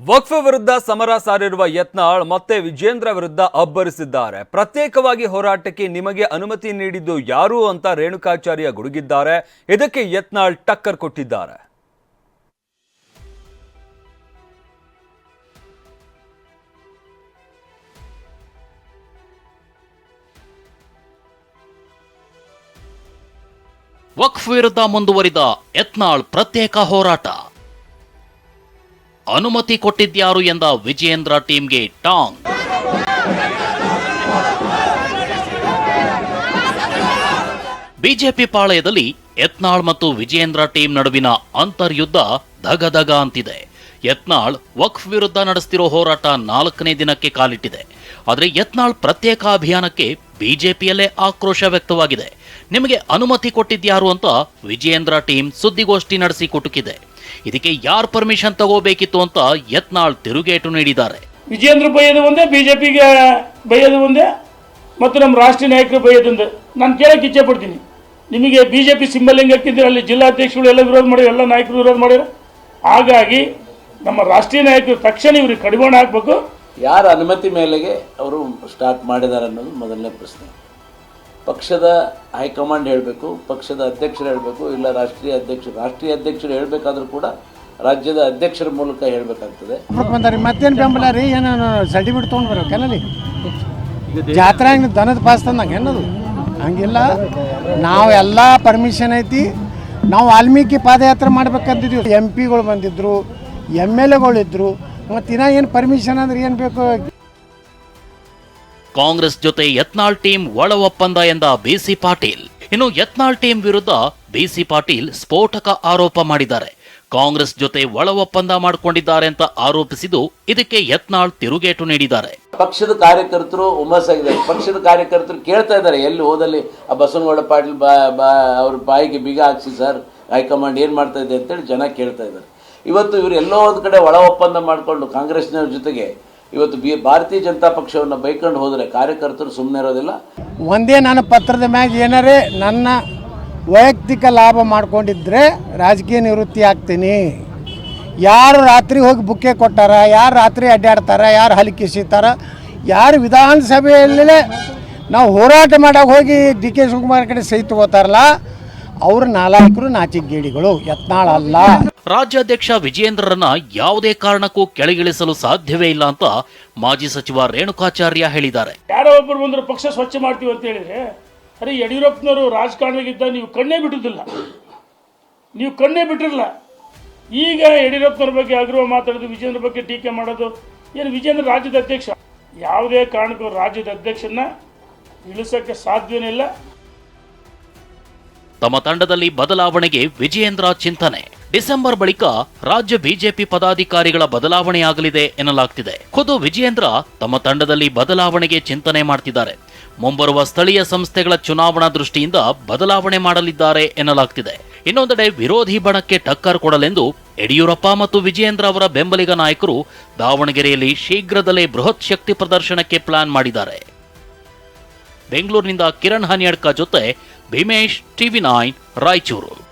ವಕ್ಫ್ ವಿರುದ್ಧ ಸಮರ ಸಾರಿರುವ ಯತ್ನಾಳ್ ಮತ್ತೆ ವಿಜೇಂದ್ರ ವಿರುದ್ಧ ಅಬ್ಬರಿಸಿದ್ದಾರೆ. ಪ್ರತ್ಯೇಕವಾಗಿ ಹೋರಾಟಕ್ಕೆ ನಿಮಗೆ ಅನುಮತಿ ನೀಡಿದ್ದು ಯಾರು ಅಂತ ರೇಣುಕಾಚಾರ್ಯ ಗುಡುಗಿದ್ದಾರೆ. ಇದಕ್ಕೆ ಯತ್ನಾಳ್ ಟಕ್ಕರ್ ಕೊಟ್ಟಿದ್ದಾರೆ. ವಕ್ಫ್ ವಿರುದ್ಧ ಮುಂದುವರಿದ ಯತ್ನಾಳ್ ಪ್ರತ್ಯೇಕ ಹೋರಾಟ. ಅನುಮತಿ ಕೊಟ್ಟಿದ್ಯಾರು ಎಂದ ವಿಜಯೇಂದ್ರ ಟೀಮ್ಗೆ ಟಾಂಗ್. ಬಿಜೆಪಿ ಪಾಳಯದಲ್ಲಿ ಯತ್ನಾಳ್ ಮತ್ತು ವಿಜಯೇಂದ್ರ ಟೀಮ್ ನಡುವಿನ ಅಂತರ್ಯುದ್ಧ ಧಗಧಗ ಅಂತಿದೆ. ಯತ್ನಾಳ್ ವಕ್ಫ್ ವಿರುದ್ಧ ನಡೆಸ್ತಿರೋ ಹೋರಾಟ ನಾಲ್ಕನೇ ದಿನಕ್ಕೆ ಕಾಲಿಟ್ಟಿದೆ. ಆದರೆ ಯತ್ನಾಳ್ ಪ್ರತ್ಯೇಕ ಅಭಿಯಾನಕ್ಕೆ ಬಿಜೆಪಿಯಲ್ಲೇ ಆಕ್ರೋಶ ವ್ಯಕ್ತವಾಗಿದೆ. ನಿಮಗೆ ಅನುಮತಿ ಕೊಟ್ಟಿದ್ಯಾರು ಅಂತ ವಿಜಯೇಂದ್ರ ಟೀಮ್ ಸುದ್ದಿಗೋಷ್ಠಿ ನಡೆಸಿ ಕುಟುಕಿದೆ. ಇದಕ್ಕೆ ಯಾರ್ ಪರ್ಮಿಷನ್ ತಗೋಬೇಕಿತ್ತು ಅಂತ ಯತ್ನಾಳ್ ತಿರುಗೇಟು ನೀಡಿದ್ದಾರೆ. ವಿಜೇಂದ್ರ ಬೈಯೋದು ಒಂದೇ ಬಿಜೆಪಿಗೆ ಬೈಯೋದು ಒಂದೇ ಮತ್ತು ನಮ್ಮ ರಾಷ್ಟ್ರೀಯ ನಾಯಕರು ಬೈಯೋದೊಂದೇ ನಾನು ಕೇಳಕ್ಕೆ ಇಚ್ಛೆ ಪಡ್ತೀನಿ. ನಿಮಗೆ ಬಿ ಜೆ ಪಿ ಸಿಂಬಲ್ ಹೆಂಗೆ ಹಾಕಿದ್ರೆ ಅಲ್ಲಿ ಜಿಲ್ಲಾಧ್ಯಕ್ಷಗಳು ಎಲ್ಲ ವಿರೋಧ ಮಾಡಿ ಎಲ್ಲ ನಾಯಕರು ವಿರೋಧ ಮಾಡ್ಯಾರ ಹಾಗಾಗಿ ನಮ್ಮ ರಾಷ್ಟ್ರೀಯ ನಾಯಕರು ತಕ್ಷಣ ಇವ್ರಿಗೆ ಕಡಿವಾಣ ಹಾಕಬೇಕು. ಯಾರ ಅನುಮತಿ ಮೇಲೆಗೆ ಅವರು ಸ್ಟಾರ್ಟ್ ಮಾಡಿದ್ದಾರೆ ಅನ್ನೋದು ಮೊದಲನೇ ಪ್ರಶ್ನೆ. ಪಕ್ಷದ ಹೈಕಮಾಂಡ್ ಹೇಳಬೇಕು ಪಕ್ಷದ ಅಧ್ಯಕ್ಷರು ಹೇಳಬೇಕು ಇಲ್ಲ ರಾಷ್ಟ್ರೀಯ ಅಧ್ಯಕ್ಷರು. ರಾಷ್ಟ್ರೀಯ ಅಧ್ಯಕ್ಷರು ಹೇಳಬೇಕಾದ್ರೂ ಕೂಡ ರಾಜ್ಯದ ಅಧ್ಯಕ್ಷರ ಮೂಲಕ ಹೇಳಬೇಕಾಗ್ತದೆ. ಮತ್ತೇನು ಬೆಂಬಲ ರೀ? ಏನು ಸರ್ಟಿಫಿಕೇಟ್ ತೊಗೊಂಡು ಬರ್ಬೇಕೇನಲ್ಲಿ ಜಾತ್ರೆ ಹಂಗೆ ದನದ ಪಾಸ್ ತಂದಂಗೆ ಏನದು? ಹಂಗಿಲ್ಲ. ನಾವು ಎಲ್ಲ ಪರ್ಮಿಷನ್ ಐತಿ. ನಾವು ವಾಲ್ಮೀಕಿ ಪಾದಯಾತ್ರೆ ಮಾಡ್ಬೇಕಂತಿದ್ವಿ. ಎಂ ಪಿಗಳು ಬಂದಿದ್ರು ಎಂ ಎಲ್ ಎಗಳಿದ್ರು ಮತ್ತು ಇನ್ನ ಏನು ಪರ್ಮಿಷನ್ ಅಂದ್ರೆ ಏನು ಬೇಕು? ಕಾಂಗ್ರೆಸ್ ಜೊತೆ ಯತ್ನಾಳ್ ಟೀಮ್ ಒಳ ಒಪ್ಪಂದ ಎಂದ ಬಿಸಿ ಪಾಟೀಲ್. ಇನ್ನು ಯತ್ನಾಳ್ ಟೀಮ್ ವಿರುದ್ಧ ಬಿಸಿ ಪಾಟೀಲ್ ಸ್ಫೋಟಕ ಆರೋಪ ಮಾಡಿದ್ದಾರೆ. ಕಾಂಗ್ರೆಸ್ ಜೊತೆ ಒಳ ಒಪ್ಪಂದ ಮಾಡಿಕೊಂಡಿದ್ದಾರೆ ಅಂತ ಆರೋಪಿಸಿದ್ದು ಇದಕ್ಕೆ ಯತ್ನಾಳ್ ತಿರುಗೇಟು ನೀಡಿದ್ದಾರೆ. ಪಕ್ಷದ ಕಾರ್ಯಕರ್ತರು ಹುಮ್ಮಸ್ಸಾಗಿದ್ದಾರೆ. ಪಕ್ಷದ ಕಾರ್ಯಕರ್ತರು ಕೇಳ್ತಾ ಇದ್ದಾರೆ, ಎಲ್ಲಿ ಹೋದಲ್ಲಿ ಆ ಬಸವನಗೌಡ ಪಾಟೀಲ್ ಬಾ ಅವ್ರ ಬಾಯಿಗೆ ಬೀಗ ಹಾಕ್ಸಿ ಸರ್, ಹೈಕಮಾಂಡ್ ಏನು ಮಾಡ್ತಾ ಇದೆ ಅಂತೇಳಿ ಜನ ಕೇಳ್ತಾ ಇದ್ದಾರೆ. ಇವತ್ತು ಇವರು ಎಲ್ಲೋ ಒಂದು ಕಡೆ ಒಳ ಒಪ್ಪಂದ ಮಾಡಿಕೊಂಡು ಕಾಂಗ್ರೆಸ್ನವ್ರ ಜೊತೆಗೆ ಇವತ್ತು ಬಿ ಭಾರತೀಯ ಜನತಾ ಪಕ್ಷವನ್ನು ಬೈಕೊಂಡು ಹೋದರೆ ಕಾರ್ಯಕರ್ತರು ಸುಮ್ಮನೆ ಇರೋದಿಲ್ಲ. ಒಂದೇ ನನ್ನ ಪತ್ರದ ಮ್ಯಾಗ ಏನಾರೇ ನನ್ನ ವೈಯಕ್ತಿಕ ಲಾಭ ಮಾಡ್ಕೊಂಡಿದ್ರೆ ರಾಜಕೀಯ ನಿವೃತ್ತಿ ಆಗ್ತೀನಿ. ಯಾರು ರಾತ್ರಿ ಹೋಗಿ ಬುಕ್ಕೆ ಕೊಟ್ಟಾರ, ಯಾರು ರಾತ್ರಿ ಅಡ್ಡಾಡ್ತಾರ, ಯಾರು ಹಲಿಕಿಸಿತಾರ ಯಾರು ವಿಧಾನಸಭೆಯಲ್ಲೇ ನಾವು ಹೋರಾಟ ಮಾಡೋಕೆ ಹೋಗಿ ಡಿ ಕೆ ಶಿವಕುಮಾರ್ ಕಡೆ ಸಹಿ ತಗೋತಾರಲ್ಲ, ಅವ್ರ ನಾಲ್ಕರು ನಾಚಿಗೇಡಿಗಳು ಯತ್ನಾಳ ಅಲ್ಲ. ರಾಜ್ಯಾಧ್ಯಕ್ಷ ವಿಜಯೇಂದ್ರರನ್ನ ಯಾವುದೇ ಕಾರಣಕ್ಕೂ ಕೆಳಗಿಳಿಸಲು ಸಾಧ್ಯವೇ ಇಲ್ಲ ಅಂತ ಮಾಜಿ ಸಚಿವ ರೇಣುಕಾಚಾರ್ಯ ಹೇಳಿದ್ದಾರೆ. ಯಾರೋ ಒಬ್ಬರು ಬಂದ್ರೆ ಪಕ್ಷ ಸ್ವಚ್ಛ ಮಾಡ್ತೀವಿ ಅಂತ ಹೇಳಿದ್ರೆ ಅರೆ ಯಡಿಯೂರಪ್ಪನವರು ರಾಜಕಾರಣಿಗಿದ್ದ ನೀವು ಕಣ್ಣೇ ಬಿಟ್ಟಿದ್ದಿಲ್ಲ. ನೀವು ಕಣ್ಣೇ ಬಿಟ್ಟಿರಲ್ಲ. ಈಗ ಯಡಿಯೂರಪ್ಪನವ್ರ ಬಗ್ಗೆ ಅಗ್ರಹ ಮಾತಾಡೋದು ವಿಜೇಂದ್ರ ಬಗ್ಗೆ ಟೀಕೆ ಮಾಡೋದು ಏನು ವಿಜೇಂದ್ರ ರಾಜ್ಯದ ಅಧ್ಯಕ್ಷ? ಯಾವುದೇ ಕಾರಣಕ್ಕೂ ರಾಜ್ಯದ ಅಧ್ಯಕ್ಷನ ಇಳಿಸೋಕ್ಕೆ ಸಾಧ್ಯವೇ ಇಲ್ಲ. ತಮ್ಮ ತಂಡದಲ್ಲಿ ಬದಲಾವಣೆಗೆ ವಿಜಯೇಂದ್ರ ಚಿಂತನೆ. ಡಿಸೆಂಬರ್ ಬಳಿಕ ರಾಜ್ಯ ಬಿಜೆಪಿ ಪದಾಧಿಕಾರಿಗಳ ಬದಲಾವಣೆಯಾಗಲಿದೆ ಎನ್ನಲಾಗ್ತಿದೆ. ಖುದ್ದು ವಿಜಯೇಂದ್ರ ತಮ್ಮ ತಂಡದಲ್ಲಿ ಬದಲಾವಣೆಗೆ ಚಿಂತನೆ ಮಾಡ್ತಿದ್ದಾರೆ. ಮುಂಬರುವ ಸ್ಥಳೀಯ ಸಂಸ್ಥೆಗಳ ಚುನಾವಣಾ ದೃಷ್ಟಿಯಿಂದ ಬದಲಾವಣೆ ಮಾಡಲಿದ್ದಾರೆ ಎನ್ನಲಾಗ್ತಿದೆ. ಇನ್ನೊಂದೆಡೆ ವಿರೋಧಿ ಬಣಕ್ಕೆ ಟಕ್ಕರ್ ಕೊಡಲೆಂದು ಯಡಿಯೂರಪ್ಪ ಮತ್ತು ವಿಜಯೇಂದ್ರ ಅವರ ಬೆಂಬಲಿಗ ನಾಯಕರು ದಾವಣಗೆರೆಯಲ್ಲಿ ಶೀಘ್ರದಲ್ಲೇ ಬೃಹತ್ ಶಕ್ತಿ ಪ್ರದರ್ಶನಕ್ಕೆ ಪ್ಲಾನ್ ಮಾಡಿದ್ದಾರೆ. ಬೆಂಗಳೂರಿನಿಂದ ಕಿರಣ್ ಹನಿಯಡ್ಕ ಜೊತೆ ಭೀಮೇಶ್ ಟಿವಿ ನೈನ್ ರಾಯಚೂರು.